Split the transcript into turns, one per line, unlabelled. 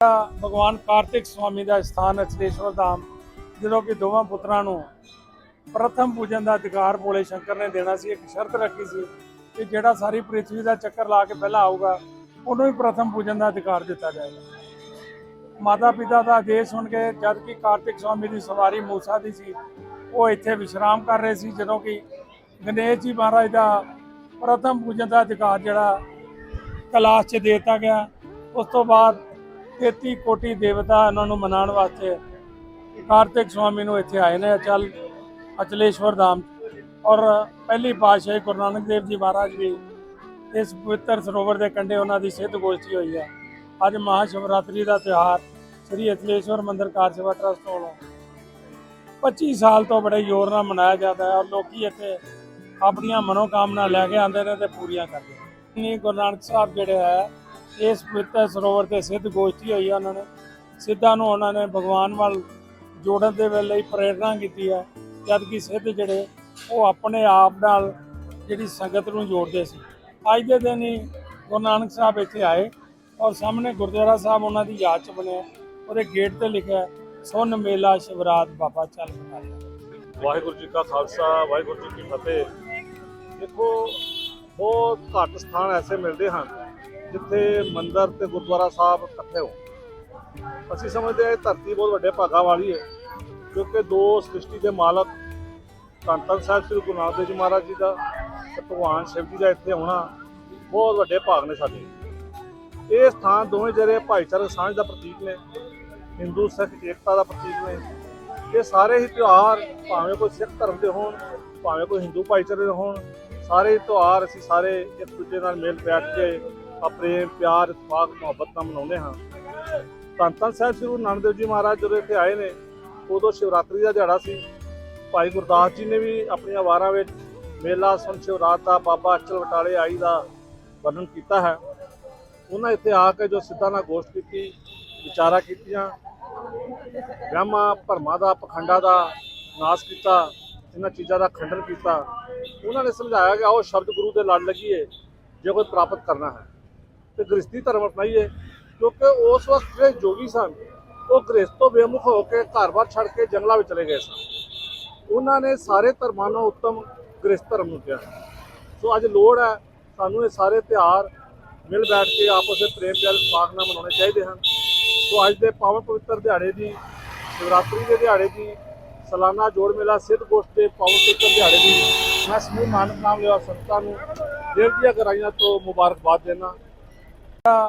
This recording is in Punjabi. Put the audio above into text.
ਭਗਵਾਨ ਕਾਰਤਿਕ ਸਵਾਮੀ ਦਾ ਸਥਾਨ ਅਚਲੇਸ਼ਵਰ ਧਾਮ, ਜਦੋਂ ਕਿ ਦੋਵਾਂ ਪੁੱਤਰਾਂ ਨੂੰ ਪ੍ਰਥਮ ਪੂਜਨ ਦਾ ਅਧਿਕਾਰ ਭੋਲੇ ਸ਼ੰਕਰ ਨੇ ਦੇਣਾ ਸੀ, ਇੱਕ ਸ਼ਰਤ ਰੱਖੀ ਸੀ ਕਿ ਜਿਹੜਾ ਸਾਰੀ ਪ੍ਰਿਥਵੀ ਦਾ ਚੱਕਰ ਲਾ ਕੇ ਪਹਿਲਾਂ ਆਊਗਾ, ਉਹਨੂੰ ਹੀ ਪ੍ਰਥਮ ਪੂਜਨ ਦਾ ਅਧਿਕਾਰ ਦਿੱਤਾ ਜਾਏਗਾ। ਮਾਤਾ ਪਿਤਾ ਦਾ ਆਦੇਸ਼ ਸੁਣ ਕੇ ਜਦ ਕਿ ਕਾਰਤਿਕ ਸਵਾਮੀ ਦੀ ਸਵਾਰੀ ਮੂਸਾ ਦੀ ਸੀ, ਉਹ ਇੱਥੇ ਵਿਸ਼ਰਾਮ ਕਰ ਰਹੇ ਸੀ, ਜਦੋਂ ਕਿ ਗਣੇਸ਼ ਜੀ ਮਹਾਰਾਜ ਦਾ ਪ੍ਰਥਮ ਪੂਜਨ ਦਾ ਅਧਿਕਾਰ ਜਿਹੜਾ ਕਲਾਸ਼ 'ਚ ਦੇ ਦਿੱਤਾ ਗਿਆ। ਉਸ ਤੋਂ ਬਾਅਦ 33 ਕੋਟੀ ਦੇਵਤਾ ਉਹਨਾਂ ਨੂੰ ਮਨਾਉਣ ਵਾਸਤੇ ਕਾਰਤਿਕ ਸਵਾਮੀ ਨੂੰ ਇੱਥੇ ਆਏ ਨੇ, ਅਚਲ, ਅਚਲੇਸ਼ਵਰ ਧਾਮ। ਔਰ ਪਹਿਲੀ ਪਾਤਸ਼ਾਹੀ ਗੁਰੂ ਨਾਨਕ ਦੇਵ ਜੀ ਮਹਾਰਾਜ ਵੀ ਇਸ ਪਵਿੱਤਰ ਸਰੋਵਰ ਦੇ ਕੰਢੇ ਉਹਨਾਂ ਦੀ ਸਿੱਧ ਗੋਸ਼ਟੀ ਹੋਈ ਹੈ। ਅੱਜ ਮਹਾ ਸ਼ਿਵਰਾਤਰੀ ਦਾ ਤਿਉਹਾਰ ਸ੍ਰੀ ਅਚਲੇਸ਼ਵਰ ਮੰਦਿਰ ਕਾਰ ਸੇਵਾ ਟਰਸਟ ਵੱਲੋਂ 25 ਸਾਲ ਤੋਂ ਬੜੇ ਜ਼ੋਰ ਨਾਲ ਮਨਾਇਆ ਜਾਂਦਾ ਹੈ ਔਰ ਲੋਕੀ ਇੱਥੇ ਆਪਣੀਆਂ ਮਨੋਕਾਮਨਾ ਲੈ ਕੇ ਆਉਂਦੇ ਨੇ ਤੇ ਪੂਰੀਆਂ ਕਰਦੇ ਨੇ। ਗੁਰੂ ਨਾਨਕ ਸਾਹਿਬ ਜਿਹੜੇ ਹੈ ਇਸ ਪਵਿੱਤਰ ਸਰੋਵਰ ਤੇ ਸਿੱਧ ਗੋਸ਼ਟੀ ਹੋਈ ਹੈ ਉਹਨਾਂ ਨੇ। ਸਿੱਧਾਂ ਨੂੰ ਉਹਨਾਂ ਨੇ ਭਗਵਾਨ ਵੱਲ ਜੋੜਨ ਦੇ ਵੇਲੇ ਹੀ ਪ੍ਰੇਰਣਾ ਕੀਤੀ ਹੈ ਜਦ ਕਿ ਸਿੱਧ ਜਿਹੜੇ ਉਹ ਆਪਣੇ ਆਪ ਨਾਲ ਜਿਹੜੀ ਸੰਗਤ ਨੂੰ ਜੋੜਦੇ ਸੀ। ਅੱਜ ਦੇ ਦਿਨ ਹੀ ਗੁਰੂ ਨਾਨਕ ਸਾਹਿਬ ਇੱਥੇ ਆਏ ਔਰ ਸਾਹਮਣੇ ਗੁਰਦੁਆਰਾ ਸਾਹਿਬ ਉਹਨਾਂ ਦੀ ਯਾਦ ਚ ਬਣਿਆ। ਉਹਦੇ ਗੇਟ ਤੇ ਲਿਖਿਆ, ਸੁਨ ਮੇਲਾ ਸ਼ਿਵਰਾਤ ਬਾਬਾ ਚੱਲ ਪਟਾਇਆ
ਵਾਹਿਗੁਰੂ ਜੀ ਕਾ ਖਾਲਸਾ, ਵਾਹਿਗੁਰੂ ਜੀ ਕੀ ਫਤਿਹ। ਦੇਖੋ, ਬਹੁਤ ਘੱਟ ਸਥਾਨ ਐਸੇ ਮਿਲਦੇ ਹਨ ਜਿੱਥੇ ਮੰਦਰ ਤੇ ਗੁਰਦੁਆਰਾ ਸਾਹਿਬ ਇਕੱਠੇ ਹੋ ਅਸੀਂ ਸਮਝਦੇ ਹਾਂ ਇਹ ਧਰਤੀ ਬਹੁਤ ਵੱਡੇ ਭਾਗਾ ਵਾਲੀ ਹੈ, ਕਿਉਂਕਿ ਦੋ ਸ੍ਰਿਸ਼ਟੀ ਦੇ ਮਾਲਕ ਧੰਨ ਧੰਨ ਸਾਹਿਬ, ਸ੍ਰੀ ਗੁਰੂ ਨਾਨਕ ਦੇਵ ਜੀ ਮਹਾਰਾਜ ਜੀ ਦਾ ਤੇ ਭਗਵਾਨ ਸ਼ਿਵ ਜੀ ਦਾ ਇੱਥੇ ਆਉਣਾ ਬਹੁਤ ਵੱਡੇ ਭਾਗ ਨੇ ਸਾਡੇ। ਇਹ ਸਥਾਨ ਦੋਵੇਂ ਜਿਹੜੇ ਭਾਈਚਾਰਕ ਸਾਂਝ ਦਾ ਪ੍ਰਤੀਕ ਨੇ, ਹਿੰਦੂ, ਸਿੱਖ, ਏਕਤਾ ਦਾ ਪ੍ਰਤੀਕ ਨੇ। ਇਹ ਸਾਰੇ ਹੀ ਤਿਉਹਾਰ ਭਾਵੇਂ ਕੋਈ ਸਿੱਖ ਧਰਮ ਦੇ ਹੋਣ, ਭਾਵੇਂ ਕੋਈ ਹਿੰਦੂ ਭਾਈਚਾਰੇ ਦੇ ਹੋਣ, ਸਾਰੇ ਹੀ ਤਿਉਹਾਰ ਅਸੀਂ ਸਾਰੇ ਇੱਕ ਦੂਜੇ ਨਾਲ ਮਿਲ ਬੈਠ ਕੇ ਪ੍ਰੇਮ ਪਿਆਰ ਇਤਫਾਕ ਮੁਹੱਬਤ ਨਾਲ ਮਨਾਉਂਦੇ ਹਾਂ। ਧੰਨ ਧੰਨ ਸਾਹਿਬ ਸ੍ਰੀ ਗੁਰੂ ਨਾਨਕ ਦੇਵ ਜੀ ਮਹਾਰਾਜ ਜਦੋਂ ਇੱਥੇ ਆਏ ਨੇ, ਉਦੋਂ ਸ਼ਿਵਰਾਤਰੀ ਦਾ ਦਿਹਾੜਾ ਸੀ। ਭਾਈ ਗੁਰਦਾਸ ਜੀ ਨੇ ਵੀ ਆਪਣੀਆਂ ਵਾਰਾਂ ਵਿੱਚ ਮੇਲਾ ਸੁਣ ਸ਼ਿਵਰਾਤ ਦਾ, ਬਾਬਾ ਅਚਲ ਵਟਾਲੇ ਆਈ ਦਾ ਵਰਣਨ ਕੀਤਾ ਹੈ। ਉਹਨਾਂ ਇੱਥੇ ਆ ਕੇ ਜੋ ਸਿੱਧਾ ਨਾਲ ਗੋਸ਼ਟ ਕੀਤੀ, ਵਿਚਾਰਾ ਕੀਤੀਆਂ, ਵਹਿਮਾਂ, ਭਰਮਾਂ ਦਾ, ਪਖੰਡਾਂ ਦਾ ਨਾਸ਼ ਕੀਤਾ, ਇਹਨਾਂ ਚੀਜ਼ਾਂ ਦਾ ਖੰਡਨ ਕੀਤਾ। ਉਹਨਾਂ ਨੇ ਸਮਝਾਇਆ ਕਿ ਆਓ ਸ਼ਬਦ ਗੁਰੂ ਦੇ ਲੜ ਲੱਗੀਏ, ਜੇ ਕੋਈ ਪ੍ਰਾਪਤ ਕਰਨਾ ਹੈ। ਤੇ ਗ੍ਰਸਤੀ ਧਰਮ ਅਪਣਾਈਏ, ਕਿਉਂਕਿ ਉਸ ਵਕਤ ਜਿਹੜੇ ਜੋਗੀ ਸਨ, ਉਹ ਗ੍ਰਸਤ ਤੋਂ ਬੇਮੁਖ ਹੋ ਕੇ ਘਰ-ਬਾਰ ਛੱਡ ਕੇ ਜੰਗਲਾਂ ਵਿੱਚ ਚਲੇ ਗਏ ਸਨ। ਉਹਨਾਂ ਨੇ ਸਾਰੇ ਧਰਮਾਂ ਨੂੰ ਉੱਤਮ ਗ੍ਰਸਤ ਧਰਮ ਨੂੰ ਕਿਹਾ। ਸੋ ਅੱਜ ਲੋੜ ਹੈ, ਸਾਨੂੰ ਇਹ ਸਾਰੇ ਤਿਉਹਾਰ ਮਿਲ ਬੈਠ ਕੇ ਆਪਸ ਵਿੱਚ ਪ੍ਰੇਮ ਪਿਆਰ ਪਾਕ ਨਾਲ ਮਨਾਉਣੇ ਚਾਹੀਦੇ ਹਨ। ਸੋ ਅੱਜ ਦੇ ਪਾਵਨ ਪਵਿੱਤਰ ਦਿਹਾੜੇ ਦੀ, ਸ਼ਿਵਰਾਤਰੀ ਦੇ ਦਿਹਾੜੇ ਦੀ, ਸਾਲਾਨਾ ਜੋੜ ਮੇਲਾ ਸਿੱਧ ਗੋਸ਼ਟ ਦੇ ਪਾਵਨ ਪਵਿੱਤਰ ਦਿਹਾੜੇ ਦੀ, ਮੈਂ ਸਮੂਹ ਨਾਨਕ ਨਾਮ ਲਿਆ ਸੰਤਾਂ ਨੂੰ। ਦੇਵ ਦੀਆਂ ਗਰਾਈਆਂ ਤੋਂ ਮੁਬਾਰਕਬਾਦ ਦੇਣਾ uh,